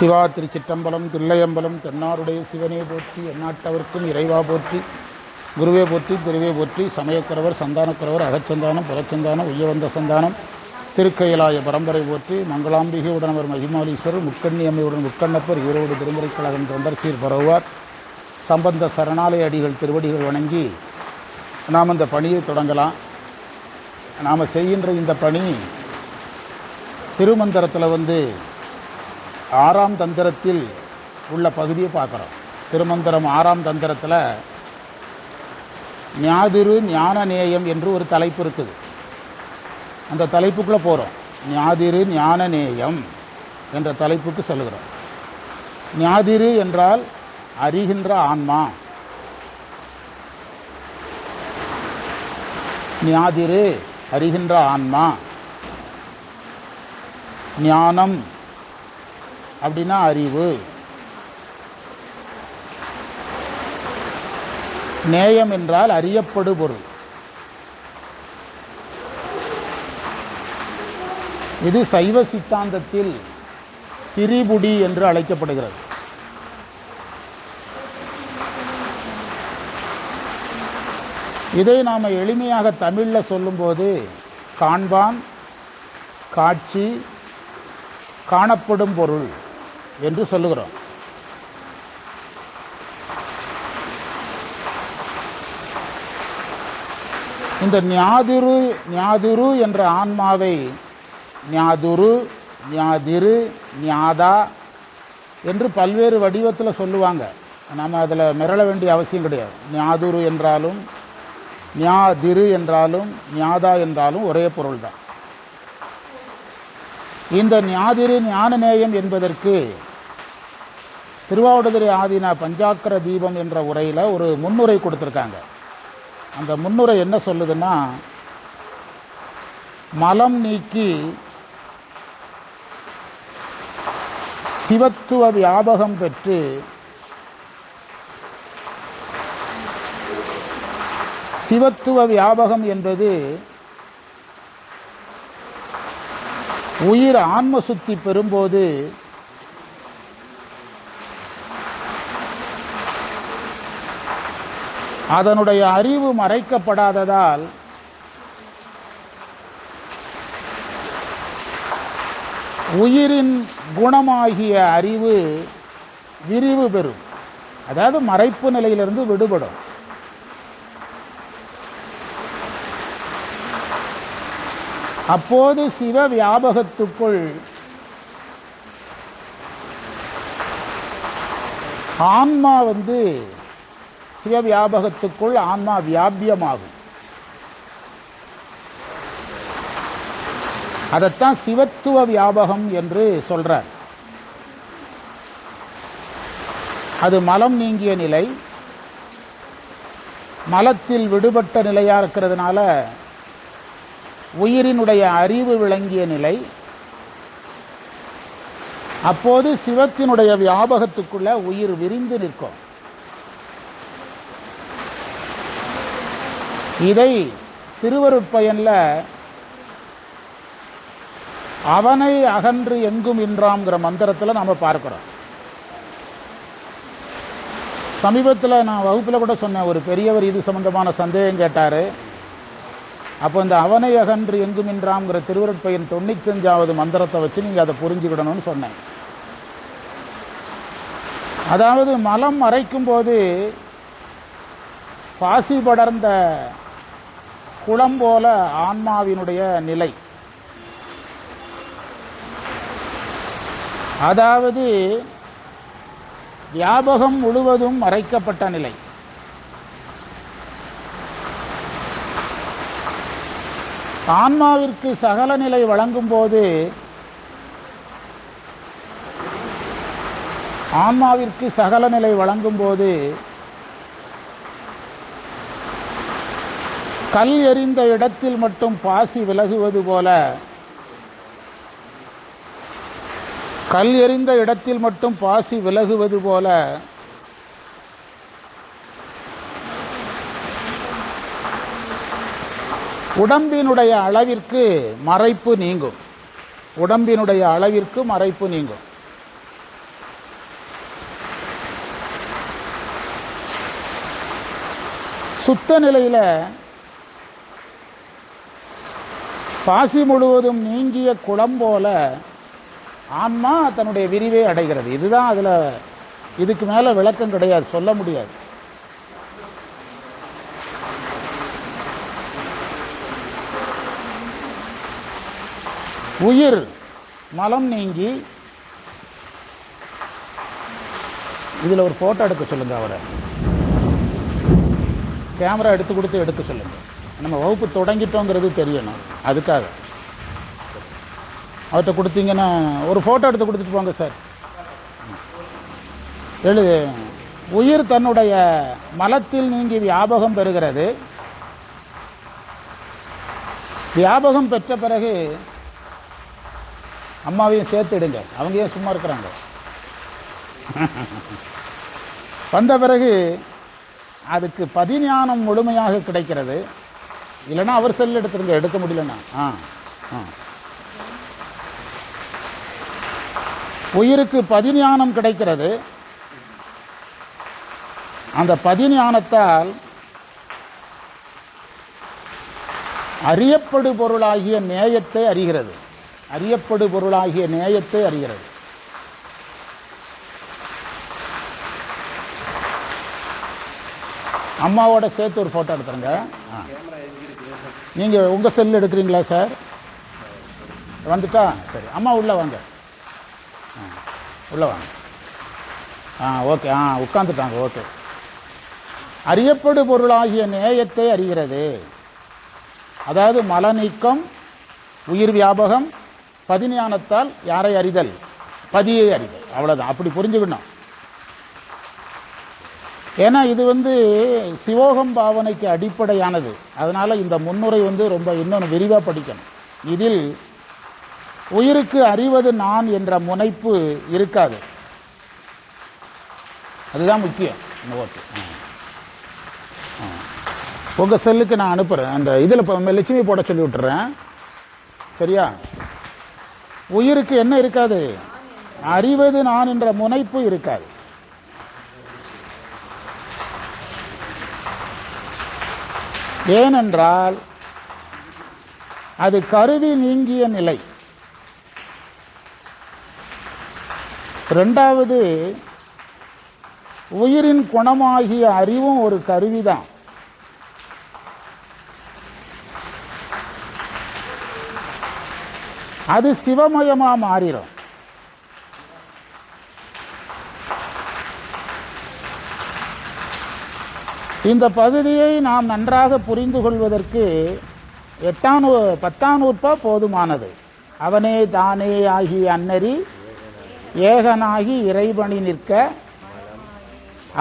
சிவா திருச்சிற்றம்பலம் தில்லையம்பலம் தென்னாருடைய சிவனே போற்றி எந்நாட்டவர்க்கும் இறைவா போற்றி குருவே போற்றி திருவே போற்றி சமயக்குறவர் சந்தானக்குறவர் அகச்சந்தானம் புறச்சந்தானம் உய்யவந்த சந்தானம் திருக்கையிலாய பரம்பரை போற்றி மங்களாம்பிகை உடனவர் மகிமாலீஸ்வரர் முக்கண்ணி அம்மையுடன் முக்கண்ணப்பர் ஈரோடு திருமுறை கழகம் தொண்டர் சீர் பரவுவார். சம்பந்த சரணாலய அடிகள் திருவடிகள் வணங்கி நாம் இந்த பணியை தொடங்கலாம். நாம் செய்கின்ற இந்த பணி திருமந்திரத்தில் வந்து ஆறாம் தந்திரத்தில் உள்ள பகுதியை பார்க்குறோம். திருமந்திரம் ஆறாம் தந்திரத்தில் ஞாதிரு ஞான நேயம் என்று ஒரு தலைப்பு இருக்குது. அந்த தலைப்புக்குள்ளே போகிறோம் ஞாதிரு ஞான நேயம் என்ற தலைப்புக்கு செல்கிறோம் ஞாதிரு என்றால் அறிகின்ற ஆன்மா. ஞாதிரு அறிகின்ற ஆன்மா. ஞானம் அப்படின்னா அறிவு. நேயம் என்றால் அறியப்படு பொருள் இது சைவ சித்தாந்தத்தில் திரிபுடி என்று அழைக்கப்படுகிறது. இதை நாம் எளிமையாக தமிழில் சொல்லும்போது காண்பான் காட்சி காணப்படும் பொருள். என்று சொல்லுகிறோம். இந்த ஞாதிரு ஞாதிரு என்ற ஆன்மாவை ஞாதுரு ஞாதிரு ஞாதா என்று பல்வேறு வடிவத்தில் சொல்லுவாங்க. நம்ம அதில் மிரள வேண்டிய அவசியம் கிடையாது. ஞாதுரு என்றாலும் ஞாதிரு என்றாலும் ஞாதா என்றாலும் ஒரே பொருள் தான் இந்த ஞாதிரு ஞானநேயம் என்பதற்கு திருவாவடுதுறை ஆதினா பஞ்சாக்கர தீபம் என்ற உரையில் ஒரு முன்னுரை கொடுத்துருக்காங்க. அந்த முன்னுரை என்ன சொல்லுதுன்னா மலம் நீக்கி சிவத்துவ வியாபகம் பெற்று சிவத்துவ வியாபகம் என்பது உயிர் ஆன்ம சுத்தி பெறும்போது அதனுடைய அறிவு மறைக்கப்படாததால் உயிரின் குணமாகிய அறிவு விரிவு பெறும். அதாவது மறைப்பு நிலையிலிருந்து விடுபடும். அப்போது சிவ வியாபகத்துக்குள். ஆன்மா வந்து சிவ வியாபகத்துக்குள் ஆன்மா வியாபியமாகும். அதைத்தான் சிவத்துவ வியாபகம் என்று சொல்றார். அது மலம் நீங்கிய நிலை. மலத்தில் விடுபட்ட நிலையா இருக்கிறதுனால உயிரினுடைய அறிவு விளங்கிய நிலை அப்போது சிவத்தினுடைய வியாபகத்துக்குள்ள உயிர் விரிந்து நிற்கும். இதை திருவருட்பயன்ல அவனை அகன்று எங்கும் இன்றாம்ங்கிற மந்திரத்தில் நாம் பார்க்கிறோம். சமீபத்தில் நான் வகுப்பில் கூட சொன்னேன் ஒரு பெரியவர் இது சம்பந்தமான சந்தேகம் கேட்டார். அப்போ இந்த அவனை அகன்று எங்கும் இன்றாம்ங்கிற திருவருட்பயன் தொண்ணூத்தஞ்சாவது மந்திரத்தை வச்சு நீங்கள் அதை புரிஞ்சுக்கிடணும்னு சொன்னேன். அதாவது மலம் மறைக்கும் போது பாசி படர்ந்த குளம் போல ஆன்மாவினுடைய நிலை. அதாவது வியாபகம் முழுவதும் மறைக்கப்பட்ட நிலை. ஆன்மாவிற்கு சகல நிலை வழங்கும் போது ஆன்மாவிற்கு சகல நிலை வழங்கும் போது கல் எறிந்த இடத்தில் மட்டும் பாசி விலகுவது போல கல் எறிந்த இடத்தில் மட்டும் பாசி விலகுவது போல உடம்பினுடைய அளவிற்கு மறைப்பு நீங்கும். உடம்பினுடைய அளவிற்கு மறைப்பு நீங்கும். சுத்த நிலையில் பாசி முழுவதும் நீங்கிய குளம் போல ஆன்மா தன்னுடைய விரிவை அடைகிறது. இதுதான் அதில் இதுக்கு மேலே விளக்கம் கிடையாது சொல்ல முடியாது. உயிர். மலம் நீங்கி. இதில் ஒரு ஃபோட்டோ எடுக்க சொல்லுங்கள் அவரை. கேமரா எடுத்து கொடுத்து எடுக்க சொல்லுங்கள் நம்ம வகுப்பு தொடங்கிட்டோங்கிறது தெரியணும். அதுக்காக. அவர்கிட்ட கொடுத்தீங்கன்னா ஒரு ஃபோட்டோ எடுத்து கொடுத்துட்டு போங்க சார். எழுது உயிர் தன்னுடைய மலத்தில் நீங்கி வியாபகம் பெறுகிறது. வியாபகம் பெற்ற பிறகு அம்மாவையும் சேர்த்துடுங்க அவங்க ஏன் சும்மா இருக்கிறாங்க. வந்த பிறகு அதுக்கு பதிஞானம் முழுமையாக கிடைக்கிறது. இல்லைன்னா அவர் செல் எடுத்துருங்க. எடுக்க முடியலன்னா. ஆ ஆ. உயிருக்கு பதிஞானம் கிடைக்கிறது. அந்த பதிஞானத்தால் அறியப்படு பொருளாகிய நேயத்தை அறிகிறது. அறியப்படு பொருளாகிய நேயத்தை அறிகிறது. அம்மாவோட சேர்த்து ஒரு ஃபோட்டோ எடுத்துருங்க. ஆ. நீங்க உங்க செல் எடுக்கிறீங்களா சார் வந்துட்டா? சரி அம்மா உள்ள வாங்க. ஆ, உள்ள வாங்க. ஆ ஓகே ஆ உட்காந்துட்டாங்க ஓகே அறியப்படு பொருளாகிய நேயத்தை அறிகிறது. அதாவது மலநீக்கம் உயிர் வியாபகம் பதிஞானத்தால் யாரை அறிதல்? பதியை அறிதல். அவ்வளவுதான். அப்படி புரிஞ்சுக்கணும் ஏன்னா இது வந்து சிவோகம் பாவனைக்கு அடிப்படையானது. அதனால இந்த முன்னுரை வந்து ரொம்ப இன்னொன்று விரிவாக படிக்கணும். இதில் உயிருக்கு அறிவது நான் என்ற முனைப்பு இருக்காது. அதுதான் முக்கியம். ஓகே உங்கள் செல்லுக்கு நான் அனுப்புகிறேன் அந்த இதில் இப்போ லட்சுமி போட சொல்லி விட்டுறேன். சரியா? உயிருக்கு என்ன இருக்காது? அறிவது நான் என்ற முனைப்பு இருக்காது. ஏனென்றால் அது கருவி நீங்கிய நிலை. ரெண்டாவது உயிரின் குணமாகிய அறிவும் ஒரு கருவிதான். அது சிவமயமா மாறிடும் இந்த பகுதியை நாம் நன்றாக புரிந்து கொள்வதற்கு எட்டாம் நூ பத்தாம் நூற்பா போதுமானது. அவனே தானே ஆகி அன்னரி ஏகனாகி இறைபணி நிற்க.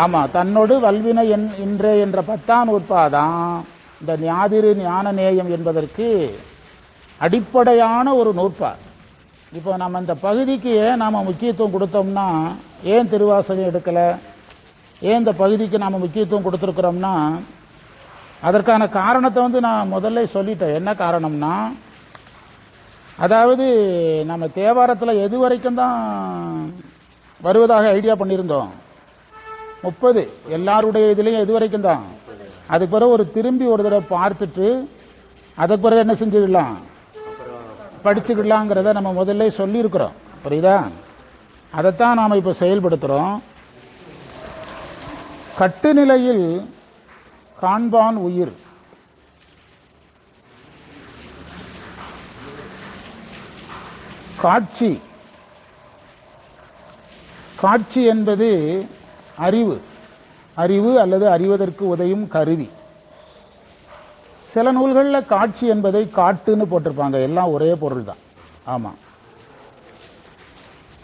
ஆமா தன்னோடு வல்வினை என் இன்றே என்ற பத்தாம் நூற்பாதான் இந்த ஞாதிரு ஞான நேயம் என்பதற்கு அடிப்படையான ஒரு நூற்பார். இப்போ நம்ம இந்த பகுதிக்கு ஏன் நாம் முக்கியத்துவம் கொடுத்தோம்னா ஏன் திருவாசகம் எடுக்கலை? ஏன் இந்த பகுதிக்கு நாம் முக்கியத்துவம் கொடுத்துருக்குறோம்னா அதற்கான காரணத்தை வந்து நான் முதல்ல சொல்லிட்டேன். என்ன காரணம்னா அதாவது நம்ம தேவாரத்தில் எது வரைக்கும் தான் வருவதாக ஐடியா பண்ணியிருந்தோம்? முப்பது. எல்லாருடைய இதுலேயும் எது வரைக்கும் தான்? அதுக்கு பிறகு ஒரு திரும்பி ஒரு தடவை பார்த்துட்டு அதுக்கு பிறகு என்ன செஞ்சிடலாம்? படிச்சுக்கலாங்கிறத நம்ம முதல்ல சொல்லியிருக்கிறோம். புரியுதா? அதைத்தான் நாம் இப்போ செயல்படுத்துகிறோம் கட்டுநிலையில் காண்பான் உயிர். காட்சி. காட்சி என்பது அறிவு. அறிவு அல்லது அறிவதற்கு உதவும் கருவி. சில நூல்களில் காட்சி என்பதை காட்டுன்னு போட்டிருப்பாங்க. எல்லாம் ஒரே பொருள் தான். ஆமாம்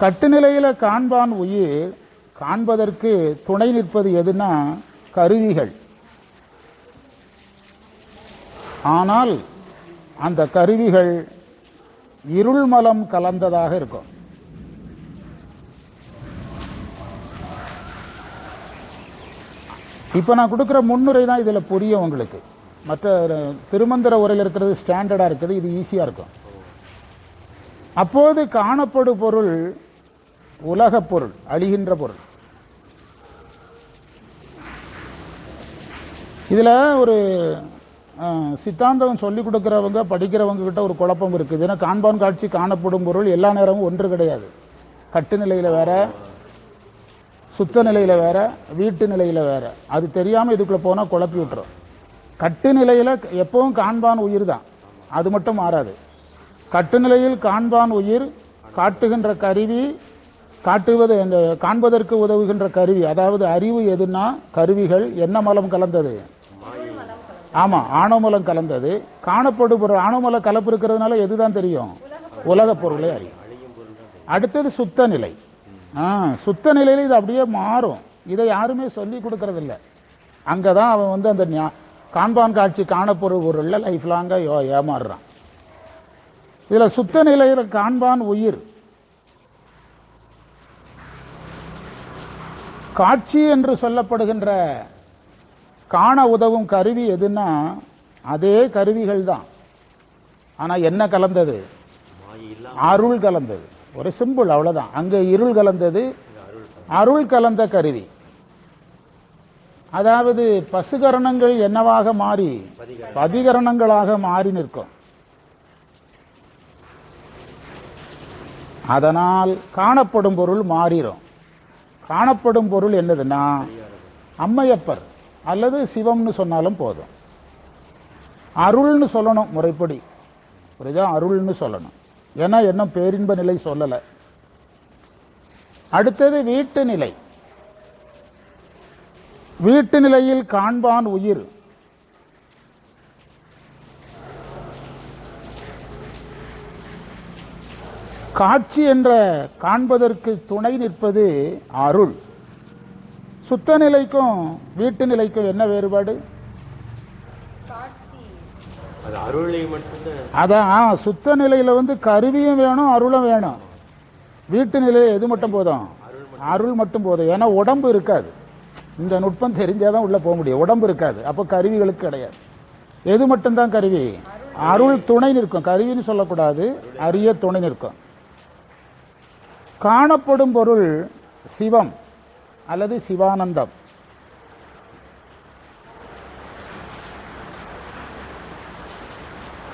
கட்டுநிலையில் காண்பான் உயிர் காண்பதற்கு துணை நிற்பது எதுனா கருவிகள். ஆனால் அந்த கருவிகள் இருள்மலம் கலந்ததாக இருக்கும். இப்போ நான் கொடுக்குற முன்னுரை தான் இதில் புரியும் உங்களுக்கு. மற்ற திருமந்திர உரையில் இருக்கிறது ஸ்டாண்டர்டாக இருக்குது இது ஈஸியாக இருக்கும். அப்போது காணப்படு பொருள் உலகப் பொருள் அழிகின்ற பொருள். இதில் ஒரு சித்தாந்தம் சொல்லிக் கொடுக்குறவங்க படிக்கிறவங்க கிட்ட ஒரு குழப்பம் இருக்குது. ஏன்னா காண்பான் காட்சி காணப்படும் பொருள் எல்லா நேரமும் ஒன்று கிடையாது. கட்டு நிலையில் வேற சுத்த நிலையில் வேற வீட்டு நிலையில் வேற. அது தெரியாமல் இதுக்குள்ளே போனால் குழப்பி விட்டுரும். கட்டு நிலையில எப்பவும் காண்பான் உயிர் தான். அது மட்டும் மாறாது. கட்டுநிலையில் காண்பான் உயிர் காட்டுகின்ற கருவி காட்டுவது காண்பதற்கு உதவுகின்ற கருவி. அதாவது அறிவு எதுனா கருவிகள் என்ன மலம் கலந்தது? ஆமா ஆணவமலம் கலந்தது. காணப்படும் பொருள் ஆணவமல கலப்பு இருக்கிறதுனால எதுதான் தெரியும்? உலக பொருளை அறியும். அடுத்தது சுத்த நிலை. சுத்த நிலையில இது அப்படியே மாறும். இதை யாருமே சொல்லி கொடுக்கறதில்ல. அங்கதான் அவன் வந்து அந்த ஞா- காண்பான் காட்சி காணப்பொருள் பொருள்ல லைஃப் லாங்கா ஏமாறுறான். இதில் சுத்த நிலையில் காண்பான் உயிர். காட்சி என்று சொல்லப்படுகின்ற காண உதவும் கருவி எதுன்னா அதே கருவிகள் தான். ஆனால் என்ன கலந்தது? அருள் கலந்தது. ஒரு சிம்பிள் அவ்வளோதான் அங்கே இருள் கலந்தது. அருள் கலந்த கருவி. அதாவது பசுகரணங்கள் என்னவாக மாறி பதிகரணங்களாக மாறி நிற்கும். அதனால் காணப்படும் பொருள் மாறிடும் காணப்படும் பொருள் என்னதுன்னா அம்மையப்பர் அல்லது சிவம்னு சொன்னாலும் போதும். அருள்னு சொல்லணும் முறைப்படி. புரியுதா? அருள்னு சொல்லணும். ஏன்னா இன்னும் பேரின்ப நிலை சொல்லலை. அடுத்தது வீட்டு நிலை. வீட்டு நிலையில் காண்பான் உயிர். காட்சி என்ற காண்பதற்கு துணை நிற்பது அருள். சுத்த நிலைக்கும் வீட்டு நிலைக்கும் என்ன வேறுபாடு? அது அருளை மட்டும்தான். அதான் சுத்த நிலையில வந்து கருவியும் வேணும் அருளும் வேணும். வீட்டு நிலையில எது மட்டும் போதும்? அருள் மட்டும் போதும். ஏன்னா உடம்பு இருக்காது. இந்த நுட்பம் தெரிஞ்சாதான் உள்ள போக முடியும். உடம்பு இருக்காது. அப்போ கருவிகளுக்கு கிடையாது. எது மட்டும்தான் கருவி? அருள் துணை நிற்கும். கருவின்னு சொல்லக்கூடாது. அரிய துணை நிற்கும். காணப்படும் பொருள் சிவம் அல்லது சிவானந்தம்.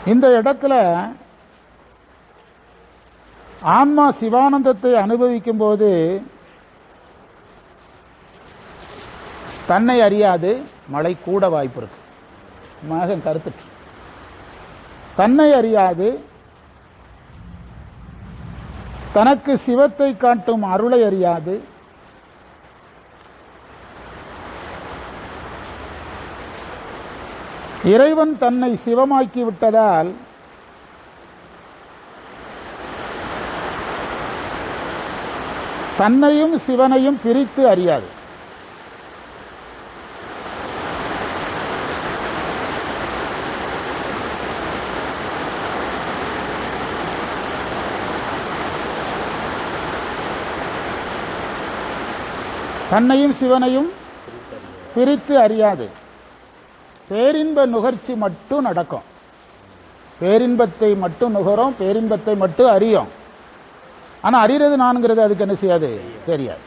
இந்த இடத்துல ஆன்மா சிவானந்தத்தை அனுபவிக்கும் போது தன்னை அறியாது மழை கூட வாய்ப்பு இருக்கு. மகன் கருத்துட்டு தன்னை அறியாது தனக்கு சிவத்தை காட்டும் அருளை அறியாது இறைவன் தன்னை சிவமாக்கி விட்டதால் தன்னையும் சிவனையும் பிரித்து அறியாது. தன்னையும் சிவனையும் பிரித்து அறியாது. பேரின்ப நுகர்ச்சி மட்டும் நடக்கும். பேரின்பத்தை மட்டும் நுகரும் பேரின்பத்தை மட்டும் அறியும். ஆனால் அறிகிறது நான்கிறது அதுக்கு என்ன செய்யாது? தெரியாது.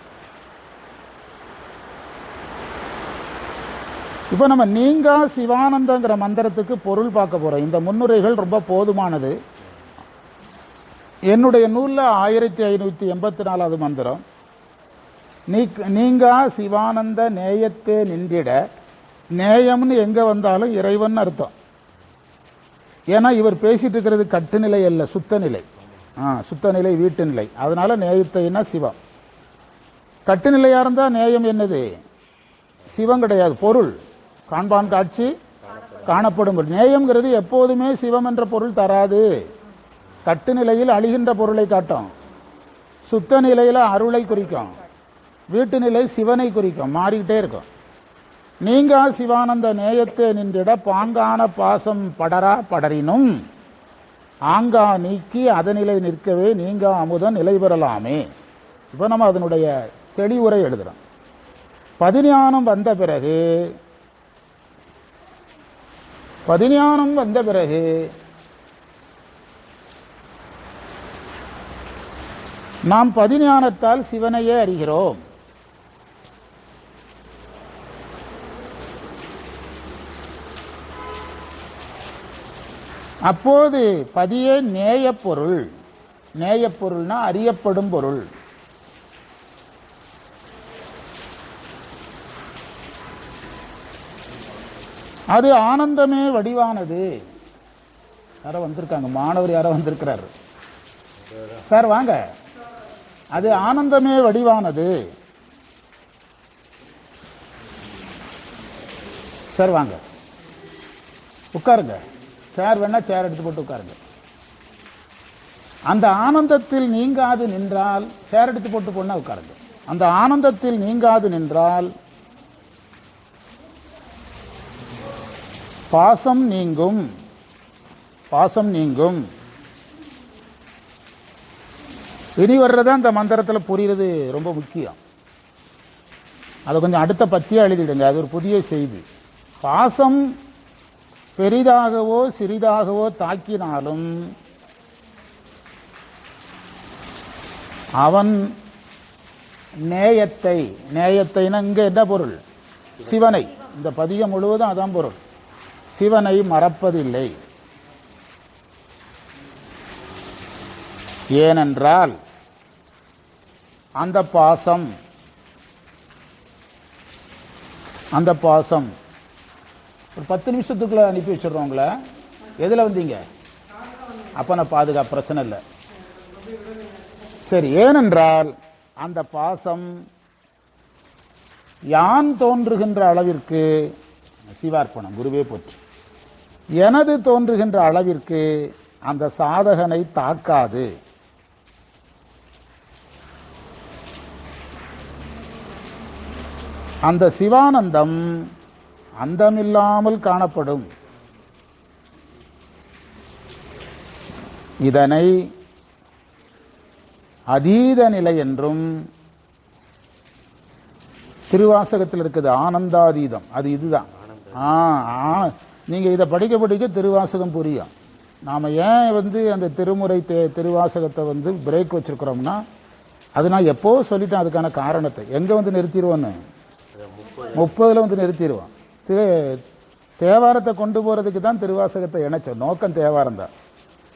இப்போ நம்ம நீங்கா சிவானந்தங்கிற மந்திரத்துக்கு பொருள் பார்க்க போகிறோம் இந்த முன்னுரைகள் ரொம்ப போதுமானது. என்னுடைய நூலில் ஆயிரத்தி ஐநூற்றி எண்பத்தி நாலாவது மந்திரம். நீங்கா சிவானந்த நேயத்தே நின்றிட நேயம்னு எங்க வந்தாலும் இறைவன் அர்த்தம். ஏன்னா இவர் பேசிட்டு இருக்கிறது கட்டுநிலை அல்ல சுத்தநிலை. ஆ சுத்த நிலை வீட்டு நிலை அதனால நேயத்தைன்னா சிவம். கட்டுநிலையா இருந்தா நேயம் என்னது? சிவம் கிடையாது பொருள். காண்பான் காட்சி காணப்படும் பொருள். நேயம்ங்கிறது எப்போதுமே சிவம் என்ற பொருள் தராது. கட்டுநிலையில் அழிகின்ற பொருளை காட்டும். சுத்த நிலையில அருளை குறிக்கும். வீட்டு நிலை சிவனை குறிக்கும் மாறிக்கிட்டே இருக்கும். நீங்கா சிவானந்த நேயத்தை நின்றிட பாங்கான பாசம் படரா படரினும் ஆங்கா நீக்கி அதனிலை நிற்கவே நீங்கா அமுதம் நிலை பெறலாமே. இப்போ நம்ம அதனுடைய தெளிவுரை எழுதுறோம். பதிஞானம் வந்த பிறகு பதிஞானம் வந்த பிறகு நாம் பதிஞானத்தால் சிவனையே அறிகிறோம். அப்போது பதியே நேயப்பொருள் நேயப்பொருள்னா அறியப்படும் பொருள். அது ஆனந்தமே வடிவானது. யாரோ வந்திருக்காங்க? மாணவர் யாரோ வந்திருக்கிறார். சார் வாங்க. அது ஆனந்தமே வடிவானது. சார் வாங்க. உட்காருங்க. சேர் வேணா சேர் எடுத்து போட்டு உட்காருங்க. அந்த ஆனந்தத்தில் நீங்காது நின்றால் சேர் எடுத்து போட்டு போனா உட்காருங்க. அந்த ஆனந்தத்தில் நீங்காது நின்றால் பாசம் நீங்கும் பாசம் நீங்கும். இனி வர்றத அந்த மந்திரத்தில் புரியுறது ரொம்ப முக்கியம். அதை கொஞ்சம் அடுத்த பத்தியாக எழுதிடுங்க அது ஒரு புதிய செய்தி. பாசம் பெரிதாகவோ சிறிதாகவோ தாக்கினாலும் அவன் நேயத்தை நேயத்தைனா இங்க என்ன பொருள்? சிவனை. இந்த பதியம் முழுவதும் அதான் பொருள். சிவனை மறப்பதில்லை. ஏனென்றால் அந்த பாசம் அந்த பாசம் ஒரு பத்து நிமிஷத்துக்குள்ள அனுப்பி வச்சிடுறோம் உங்களை எதில் வந்தீங்க? அப்ப நான் பாதுகாப்பு பிரச்சனை இல்லை. சரி ஏனென்றால் அந்த பாசம் யான் தோன்றுகின்ற அளவிற்கு சிவார்ப்பணம் குருவே போற்று. எனது தோன்றுகின்ற அளவிற்கு அந்த சாதகனை தாக்காது. அந்த சிவானந்தம் அந்தமில்லாமல் காணப்படும். இதனை அதீத நிலை என்றும் திருவாசகத்தில் இருக்குது ஆனந்தாதீதம். அது இதுதான். ஆ ஆ, நீங்க இதை படிக்க படிக்க திருவாசகம் புரியும். நாம ஏன் வந்து அந்த திருமுறை தே- திருவாசகத்தை வந்து பிரேக் வச்சிருக்கிறோம்னா அது நான் எப்போ சொல்லிட்டேன் அதுக்கான காரணத்தை. எங்க வந்து நிறுத்திடுவோன்னு? முப்பதுல வந்து நிறுத்திடுவோம். தே- தேவாரத்தை கொண்டு போகிறதுக்கு தான் திருவாசகத்தை இணைச்சோம். நோக்கம் தேவாரம் தான்.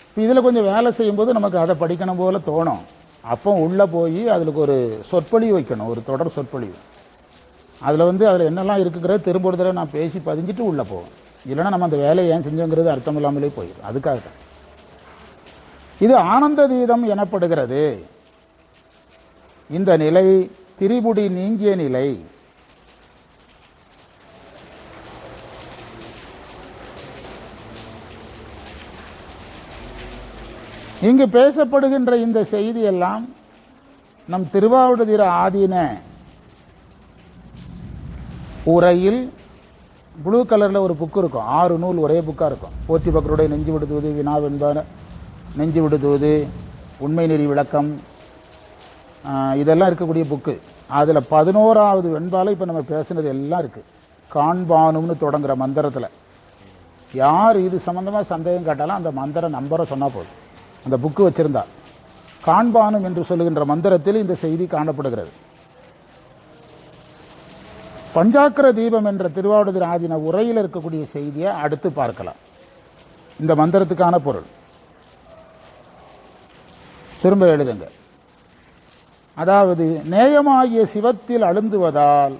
இப்போ இதில் கொஞ்சம் வேலை செய்யும்போது நமக்கு அதை படிக்கணும் போல தோணும். அப்போ உள்ளே போய் அதுக்கு ஒரு சொற்பொழிவு வைக்கணும் ஒரு தொடர் சொற்பொழிவு. அதில் வந்து அதில் என்னெல்லாம் இருக்குங்கிறத திரும்ப ஒரு தடவை நான் பேசி பதிஞ்சிட்டு உள்ளே போவோம் இல்லைன்னா நம்ம அந்த வேலையை ஏன் செஞ்சோங்கிறது அர்த்தம் இல்லாமலே போயிடும். அதுக்காக தான் இது ஆனந்த தீதம் எனப்படுகிறது. இந்த நிலை திரிபுடி நீங்கிய நிலை இங்கு பேசப்படுகின்ற இந்த செய்தி எல்லாம் நம் திருவாவடுதிர ஆதீன உரையில் ப்ளூ கலரில் ஒரு புக்கு இருக்கும். ஆறு நூல் ஒரே புக்காக இருக்கும். போற்றி பக்கருடைய நெஞ்சு விடுதுவது வினாவென்பான நெஞ்சு விடுதுவது உண்மை நெறி விளக்கம். இதெல்லாம் இருக்கக்கூடிய புக்கு அதில் பதினோராவது வெண்பால இப்போ நம்ம பேசுனது எல்லாம் இருக்குது காண்பானும்னு தொடங்குற மந்திரத்தில். யார் இது சம்மந்தமாக சந்தேகம் கேட்டாலும் அந்த மந்திர நம்பரை சொன்னால் போதும். அந்த புக்கு வச்சிருந்தார் காண்பானும் என்று சொல்லுகின்ற மந்திரத்தில் இந்த செய்தி காணப்படுகிறது. பஞ்சாக்கர தீபம் என்ற திருவாவடுதுறை ஆதின உரையில் இருக்கக்கூடிய செய்தியை அடுத்து பார்க்கலாம். இந்த மந்திரத்துக்கான பொருள். திரும்ப எழுதுங்க. அதாவது நேயமாகிய சிவத்தில் அழுந்துவதால்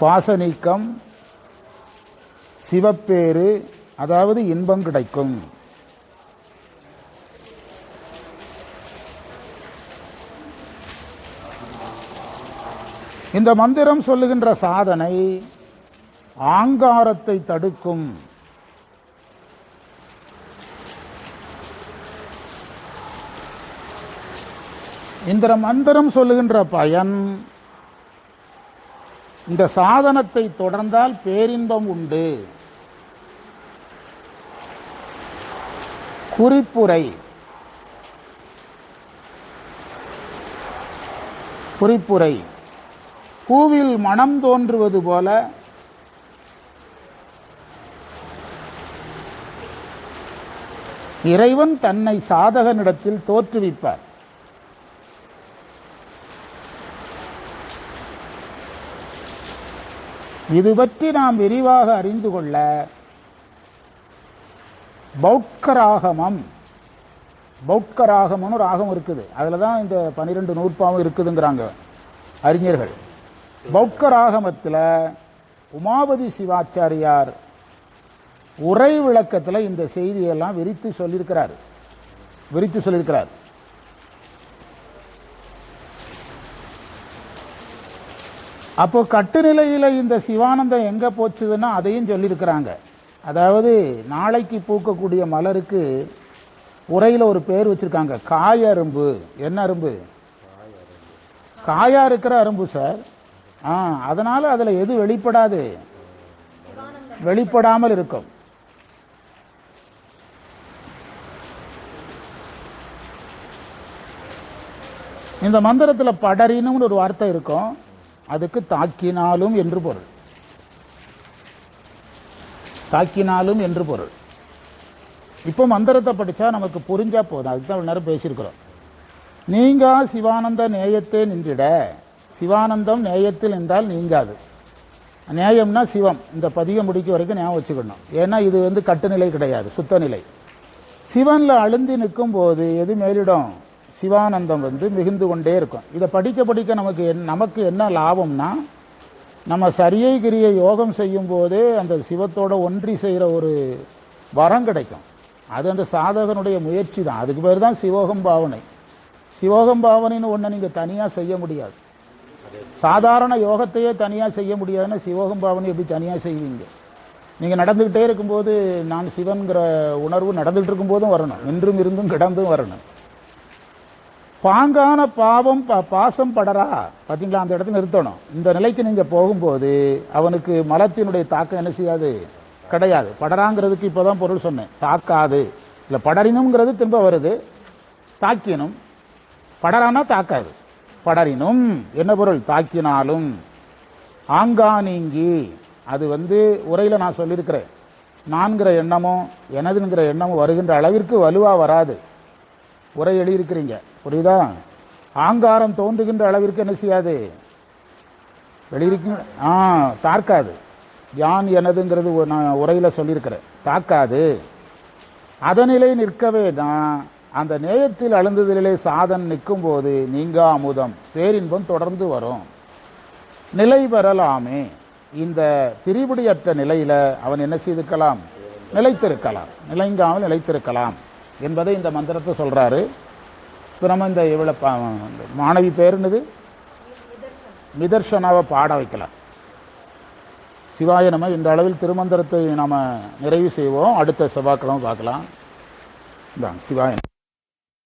பாசநீக்கம் சிவப்பேறு அதாவது இன்பம் கிடைக்கும். இந்த மந்திரம் சொல்லுகின்ற சாதனை ஆங்காரத்தை தடுக்கும். இந்த மந்திரம் சொல்லுகின்ற பயன் இந்த சாதனத்தை தொடர்ந்தால் பேரின்பம் உண்டு. குறிப்புரை. குறிப்புரை. பூவில் மனம் தோன்றுவது போல இறைவன் தன்னை சாதகனிடத்தில் தோற்றுவிப்பார். இது பற்றி நாம் விரிவாக அறிந்து கொள்ள பௌட்கராகமம் பௌட்கராகமம்னு ஒரு ஆகம் இருக்குது. அதில் தான் இந்த பனிரெண்டு நூற்பாவும் இருக்குதுங்கிறாங்க அறிஞர்கள். பௌட்கராகமத்தில் உமாபதி சிவாச்சாரியார் உரை விளக்கத்தில் இந்த செய்தியெல்லாம் விரித்து சொல்லியிருக்கிறார். விரித்து சொல்லியிருக்கிறார். அப்போ கட்டுநிலையில் இந்த சிவானந்தம் எங்கே போச்சுதுன்னா அதையும் சொல்லியிருக்கிறாங்க. அதாவது நாளைக்கு பூக்கக்கூடிய மலருக்கு உரையில் ஒரு பேர் வச்சுருக்காங்க. காய அரும்பு என்ன அரும்பு? காயா இருக்கிற அரும்பு சார். ஆ அதனால் அதில் எது வெளிப்படாது? வெளிப்படாமல் இருக்கும். இந்த மந்திரத்தில் படரினும்னு ஒரு வார்த்தை இருக்கும். அதுக்கு தாக்கினாலும் என்று பொருள். தாக்கினாலும் என்று பொருள். இப்போ மந்திரத்தை படித்தா நமக்கு புரிஞ்சா போதும். அதுக்கு தான் நேரம் பேசியிருக்கிறோம். நீங்கா சிவானந்த நேயத்தே நின்றிட. சிவானந்தம் நேயத்தில் நின்றால் நீங்காது. நேயம்னா சிவம். இந்த பதிகம் முடிக்க வரைக்கும் ஞாபகம் வச்சுக்கணும். ஏன்னா இது வந்து கட்டுநிலை கிடையாது. சுத்தநிலை சிவனில் அழுந்தி நிற்கும் போது எது மேலிடம்? சிவானந்தம் வந்து மிகுந்து கொண்டே இருக்கும். இதை படிக்க படிக்க நமக்கு என்- நமக்கு என்ன லாபம்னா நம்ம சரியை கிரிய யோகம் செய்யும்போது அந்த சிவத்தோட ஒன்றி செய்கிற ஒரு வரம் கிடைக்கும். அது அந்த சாதகனுடைய முயற்சி தான். அதுக்கு பேர் தான் சிவோகம் பாவனை. சிவோகம் பாவனைன்னு ஒன்று நீங்கள் தனியாக செய்ய முடியாது. சாதாரண யோகத்தையே தனியாக செய்ய முடியாதுன்னா சிவோகம் பாவனை எப்படி தனியாக செய்வீங்க? நீங்கள் நடந்துக்கிட்டே இருக்கும்போது நான் சிவன்கிற உணர்வு நடந்துகிட்டு இருக்கும்போதும் வரணும். நின்றும் இருந்தும் கிடந்தும் வரணும். பாங்கான பாவம் பாசம் படரா பாத்தீங்களா? அந்த இடத்துல நிறுத்தணும். இந்த நிலைக்கு நீங்க போகும்போது அவனுக்கு மலத்தினுடைய தாக்கம் என்ன செய்யாது? கிடையாது. படராங்கிறதுக்கு இப்பதான் பொருள் சொன்னேன். தாக்காது. இல்லை படரினுங்கிறது திரும்ப வருது. தாக்கினும். படரானா தாக்காது. படரினும் என்ன பொருள்? தாக்கினாலும். ஆங்கானீங்கி அது வந்து உரையில நான் சொல்லியிருக்கிறேன். நான்கிற எண்ணமோ எனதுங்கிற எண்ணமோ வருகின்ற அளவிற்கு வலுவா வராது. உரை எழுதியிருக்கிறீங்க. புரியுதா? ஆங்காரம் தோன்றுகின்ற அளவிற்கு என்ன செய்யாது? வெளியிருக்கு ஆ தாக்காது யான் எனதுங்கிறது நான் உரையில் சொல்லியிருக்கிறேன். தாக்காது. அதனிலை நிற்கவே தான். அந்த நேயத்தில் அழுந்ததிலே சாதன் நிற்கும் போது நீங்கா அமுதம் பேரின்பம் தொடர்ந்து வரும். நிலை பெறலாமே. இந்த திரிபுடியற்ற நிலையில அவன் என்ன செய்திருக்கலாம்? நிலைத்திருக்கலாம். நிலைங்காமல் நிலைத்திருக்கலாம் என்பதை இந்த மந்திரத்தை சொல்றாரு. இப்போ நம்ம இந்த இவ்வளோ மாணவி பேர் என்னது? நிதர்சனாவை பாட வைக்கலாம். சிவாய நம்ம இந்த அளவில் திருமந்திரத்தை நாம் நிறைவு செய்வோம். அடுத்த செவ்வாய்க்கிழமை பார்க்கலாம். இந்தாங்க சிவாயன்